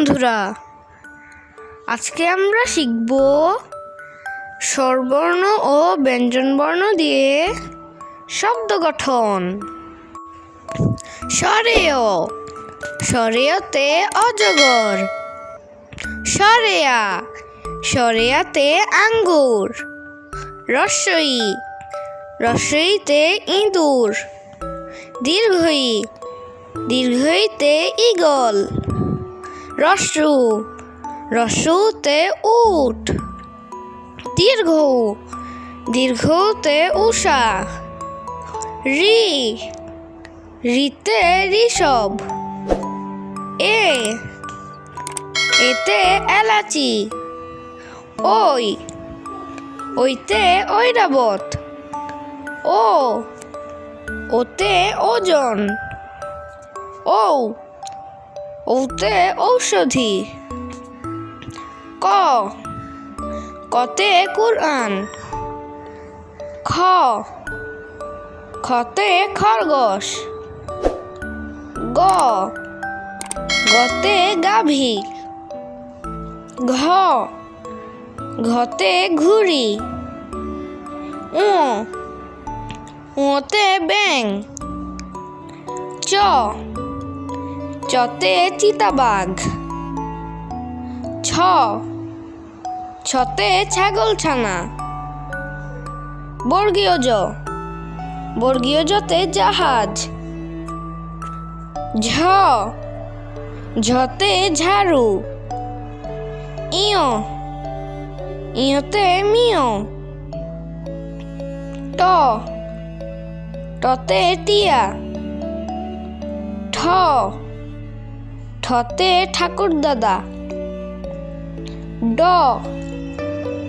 বন্ধুরা, আজকে আমরা শিখব স্বরবর্ণ ও ব্যঞ্জনবর্ণ দিয়ে শব্দ গঠন। স্বরেয়, স্বরেয়তে অজগর। স্বরেয়া, স্বরেয়াতে আঙ্গুর। রস্বই রস্বইতে ইঁদুর। দীর্ঘই, দীর্ঘইতে ইগল রস্যু রস্যুতে উট, দীর্ঘ, দীর্ঘতে উষা রি, রিতে ঋষভ, এ, এতে এলাচি, ওই, ওইতে ঐরাবত, ও, ওতে ওজন ও ওতে ঔষধি। ক। কতে কুরআন। খ। খতে খরগোশ। গ। গতে গাভী। ঘ। ঘতে ঘুড়ি। উ উতে ব্যাং চ। চতে চিতাবাঘ। ছ। ছতে ছাগল ছানা বর্গীয় জ বর্গীয় জতে জাহাজ। ঝ। ঝতে ঝাড়ু। ইয়। ইয়তে মিয়। ট। টতে টিয়া। ঠ। ঠতে ঠাকুর দাদা। ড।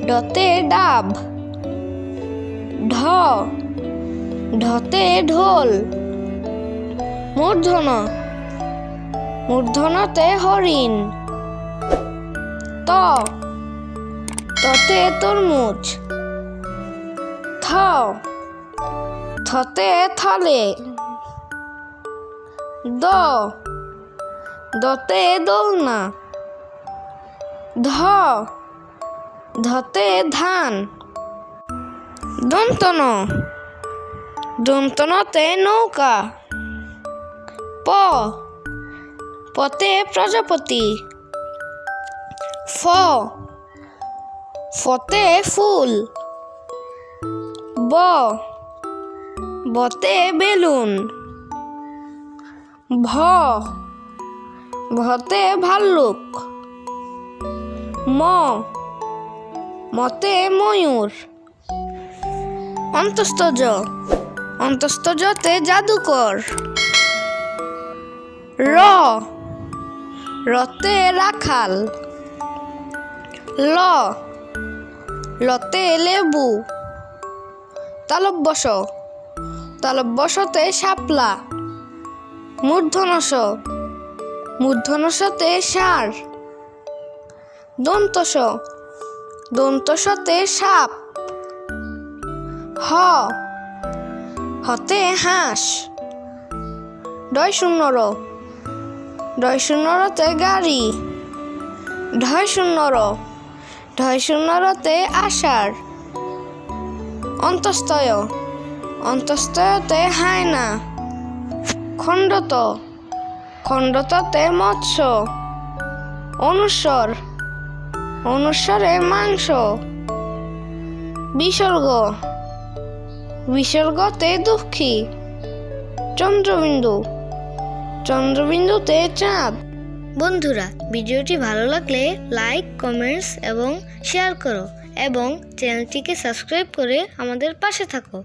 ডতে ডাব। ঢ। ঢতে ঢোল। মূর্ধন মূর্ধনতে হরিণ। ত। ততে তরমুজ। থ। থতে থলে। দ। দতে দোলনা ধ, ধতে ধান। দন্তন, দন্তনতে নৌকা। প পতে প্রজাপতি। ফ, ফতে ফুল। ব, বতে বেলুন। ভ ভতে ভাল্লুক ম। মতে ময়ূর। অন্তস্তজ অন্তস্তজতে জাদুকর। র। রতে রাখাল। ল। লতে লেবু। তালব্যস। তালব্যসতে শাপলা। মূর্ধনস মূর্ধনসতে সার। দন্তস। দন্তসতে সাপ। হ। হতে হাঁস। ডয় শূন্য র ডয় শূন্য রতে গাড়ি। ঢয় শূন্য র ঢয় শূন্য রতে আষাঢ়। অন্তস্তয় অন্তস্তয়তে হায়না। খণ্ডত। খণ্ডততে মৎস্য অনুস্বর অনুস্বরে মাংস। বিসর্গ। বিসর্গতে দুঃখী। চন্দ্রবিন্দু। চন্দ্রবিন্দুতে চাঁদ। বন্ধুরা, ভিডিওটি ভালো লাগলে লাইক, কমেন্টস এবং শেয়ার করো এবং চ্যানেলটিকে সাবস্ক্রাইব করে আমাদের পাশে থাকো।